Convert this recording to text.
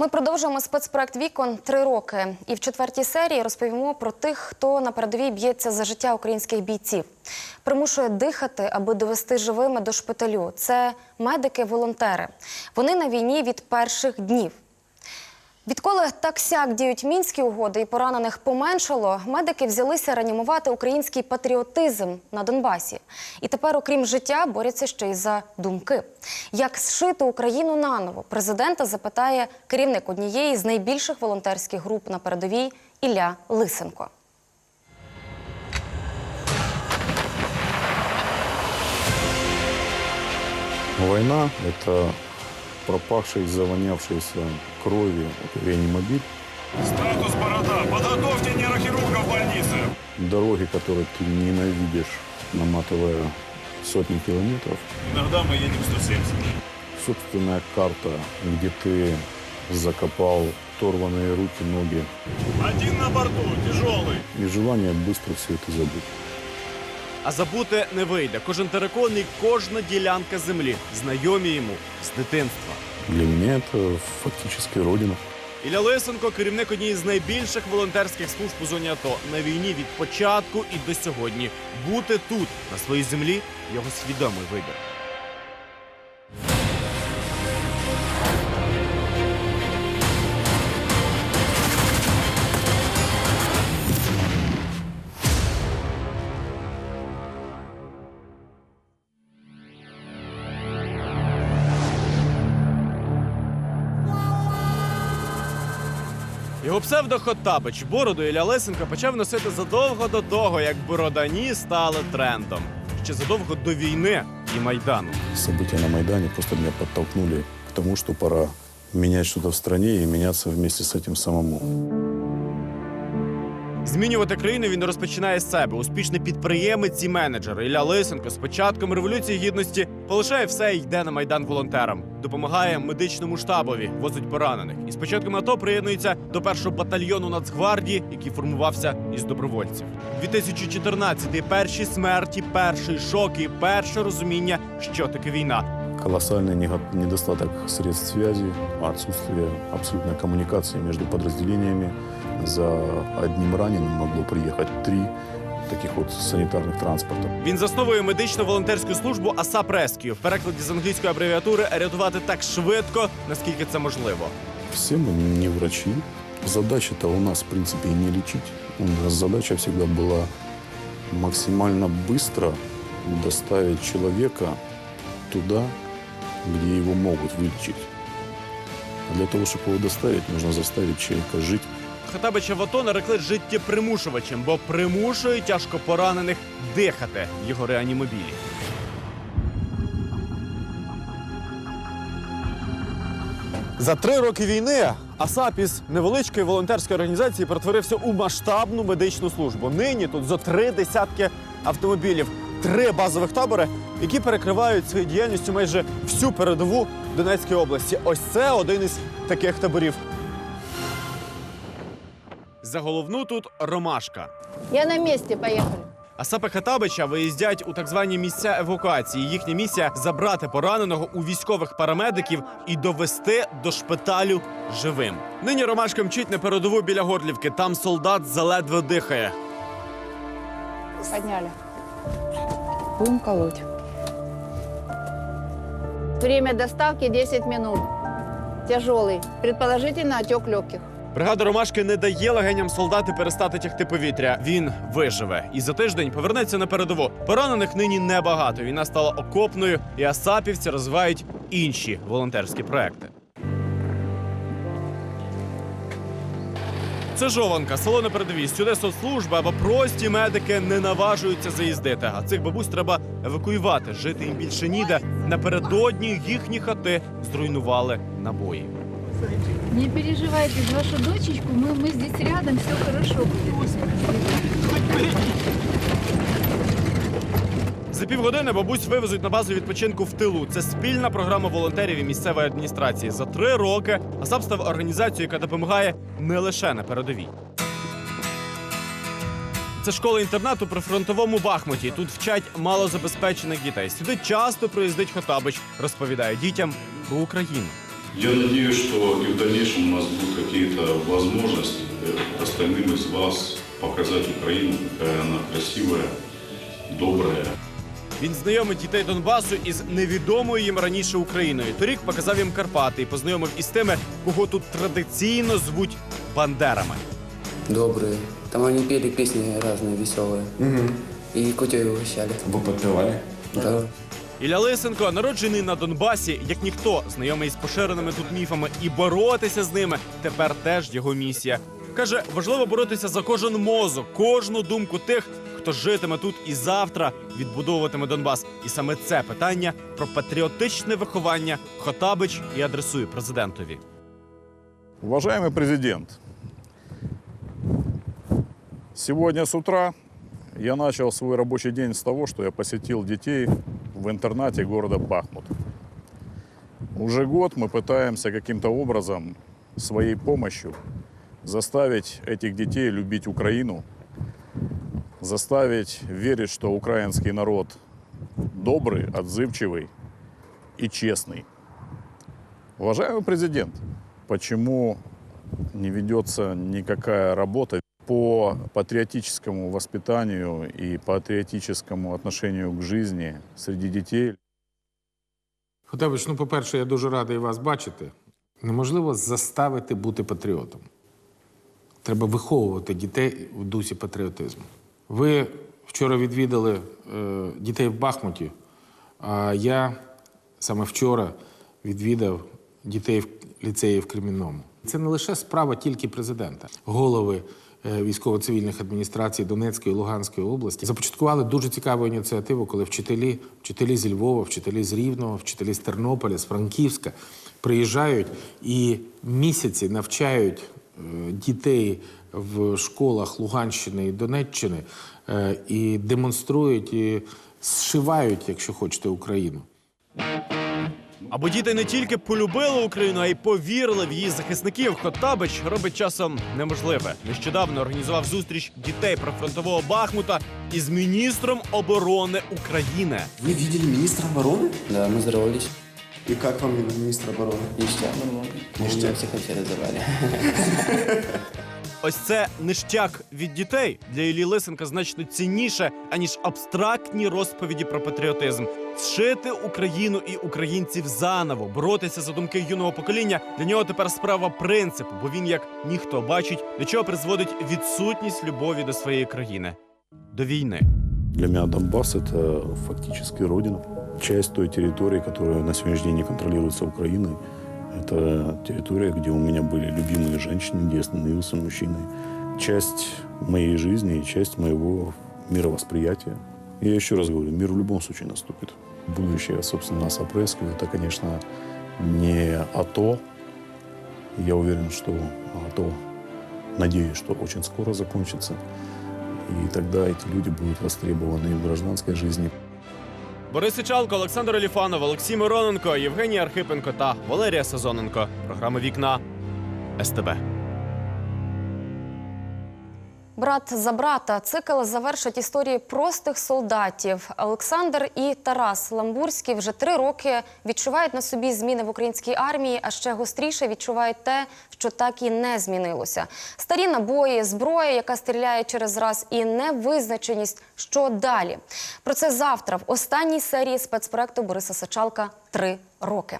Ми продовжуємо спецпроект Вікон три роки. І в четвертій серії розповімо про тих, хто на передовій б'ється за життя українських бійців, примушує дихати, аби довести живими до шпиталю. Це медики-волонтери. Вони на війні від перших днів. Відколи так сяк діють мінські угоди і поранених поменшало, медики взялися реанімувати український патріотизм на Донбасі. І тепер, окрім життя, борються ще й за думки. Як зшити Україну наново? Президента запитає керівник однієї з найбільших волонтерських груп на передовій Ілля Лисенко. Война – это пропавший, завонявшийся кровью реанимобиль, Статус борода. Подготовьте нейрохирурга в больнице. дороги, которые ты ненавидишь, наматывая сотни километров, Иногда мы едем 170. собственная карта, где ты закопал оторванные руки, ноги Один на борту, тяжелый. и желание быстро все это забыть. А забути не вийде. Кожен терикон і кожна ділянка землі знайомі йому з дитинства. Для мене це фактически родина. Ілля Лисенко, керівник однієї з найбільших волонтерських служб у зоні АТО на війні від початку і до сьогодні. Бути тут, на своїй землі, його свідомий вибір. Його псевдо Хоттабич бороду Ілля Лисенко почав носити задовго до того, як бородані стали трендом. Ще задовго до війни і майдану. События на Майдане просто меня подтолкнули к тому, что пора менять что-то в стране и меняться вместе с этим самому. Змінювати країну він розпочинає з себе. Успішний підприємець і менеджер Ілля Лисенко з початком революції гідності полишає все і йде на майдан волонтерам. Допомагає медичному штабові, возить поранених. І з початком АТО приєднується до першого батальйону Нацгвардії, який формувався із добровольців. 2014 перші смерті, перший шок і перше розуміння, що таке війна. Колоссальный недостаток средств связи, отсутствие абсолютной коммуникации между подразделениями За одним раненым могло приехать три таких вот санитарных транспорта. Він засновує медичну волонтерську службу ASAP Rescue. В перекладі з англійської абревіатури рятувати так швидко, наскільки це можливо. Все мы не врачи. Задача-то у нас, в принципе, и не лечить. У нас задача всегда была максимально быстро доставить человека туда, где его могут вылечить. А для того, чтобы его доставить, нужно заставить человека жить Хатабича в АТО нарекли життєпримушувачем, бо примушує тяжко поранених дихати в його реанімобілі. За три роки війни АСАП із невеличкої волонтерської організації перетворився у масштабну медичну службу. Нині тут зо три десятки автомобілів, три базових табори, які перекривають своєю діяльністю майже всю передову Донецької області. Ось це один із таких таборів. За головну тут ромашка. Я на месте, поехали. Асапи Хатабича виїздять у так звані місця евакуації. Їхня місія забрати пораненого у військових парамедиків і довести до шпиталю живим. Нині Ромашка мчить на передову біля Горлівки. Там солдат заледве дихає. Подняли. Будем колоть. Время доставки 10 минут. Тяжелый. Предположительно отек легких. Бригада Ромашки не дає легеням солдати перестати тягти повітря. Він виживе і за тиждень повернеться на передову. Поранених нині небагато. Війна стала окопною, і асапівці розвивають інші волонтерські проекти. Це жованка, село на передовій. Сюди соцслужби або прості медики не наважуються заїздити. А цих бабусь треба евакуювати. Жити їм більше ніде. Напередодні їхні хати зруйнували набої. Не переживайте за вашу дочечку, мы, мы здесь рядом, все хорошо. За півгодини бабусь вивезуть на базу відпочинку в тилу. Це спільна програма волонтерів і місцевої адміністрації. За три роки АСАП став організацією, яка допомагає не лише на передовій. Це школа інтернату при фронтовому Бахмуті. Тут вчать малозабезпечених дітей. Сюди часто приїздить Хотабич, розповідає дітям про Україну. Я надеюсь, что и в дальнейшем у нас будут какие-то возможности э, остальным из вас показать Украину, какая она красивая, добрая. Він знайомить дітей Донбасу із невідомою їм раніше Україною. Торік показав їм Карпати і познайомив із тими, кого тут традиційно звуть бандерами. добрые. Там они пели песни разные, веселые. И кутей угощали. Вы подпевали? Да. Ілля Лисенко, народжений на Донбасі, як ніхто, знайомий з поширеними тут міфами, і боротися з ними тепер теж його місія. Каже, важливо боротися за кожен мозок, кожну думку тих, хто житиме тут і завтра відбудовуватиме Донбас. І саме це питання про патріотичне виховання Хотабич і адресує президентові. Уважаемый президент, сегодня с утра я начал свой рабочий день с того, что я посетил детей в интернате города Бахмут. Уже год мы пытаемся каким-то образом своей помощью заставить этих детей любить Украину, заставить верить, что украинский народ добрый, отзывчивый и честный. Уважаемый президент, почему не ведется никакая работа по патриотическому воспитанию и патриотическому отношению к жизни среди детей? Хотевич, ну, по-перше, я дуже радий вас бачити. Неможливо заставити бути патріотом. Треба виховувати дітей в дусі патріотизму. Ви вчора відвідали е, дітей в Бахмуті, а я саме вчора відвідав дітей в ліцеї в Кремінному. Це не лише справа тільки президента. Голови військово-цивільних адміністрацій Донецької і Луганської області започаткували дуже цікаву ініціативу, коли вчителі, вчителі зі Львова, вчителі з Рівного, вчителі з Тернополя, з Франківська приїжджають і місяці навчають е, дітей в школах Луганщини і Донеччини е, і демонструють і зшивають, якщо хочете, Україну. Аби діти не тільки полюбили Україну, а й повірили в її захисників. Хотабич робить часом неможливе. Нещодавно організував зустріч дітей прифронтового Бахмута із міністром оборони України. Вы видели министра обороны? Да, мы здоровались. И как вам министр обороны? Ништяк нормально. Ништяк. Меня всех вообще разорвали. Ось це ништяк від дітей для Іллі Лисенка значно цінніше, аніж абстрактні розповіді про патріотизм. Зшити Україну і українців заново, боротися за думки юного покоління. Для нього тепер справа принципу, бо він як ніхто бачить, до чого призводить відсутність любові до своєї країни, до війни. Для меня Донбасс – это фактически родина. Часть той территории, которая на сегодняшний день не контролируется Украиной, это территория, где у меня были любимые женщины, где я становился мужчиной. Часть моей жизни и часть моего мировосприятия. Я еще раз говорю, мир в любом случае наступит. Будущее, собственно, нас опрыскивает. Это, конечно, не АТО. Я уверен, что АТО, надеюсь, что очень скоро закончится. И тогда эти люди будут востребованы в гражданской жизни. Борис Сичалко, Олександр Оліфанов, Олексій Мироненко, Євгеній Архипенко та Валерія Сезоненко. Програма Вікна СТБ. Брат за брата цикл завершить історії простих солдатів. Олександр і Тарас Ламбурський вже три роки відчувають на собі зміни в українській армії, а ще гостріше відчувають те, що так і не змінилося. Старі набої, зброя, яка стріляє через раз, і невизначеність, що далі. Про це завтра в останній серії спецпроекту Бориса Сачалка три роки.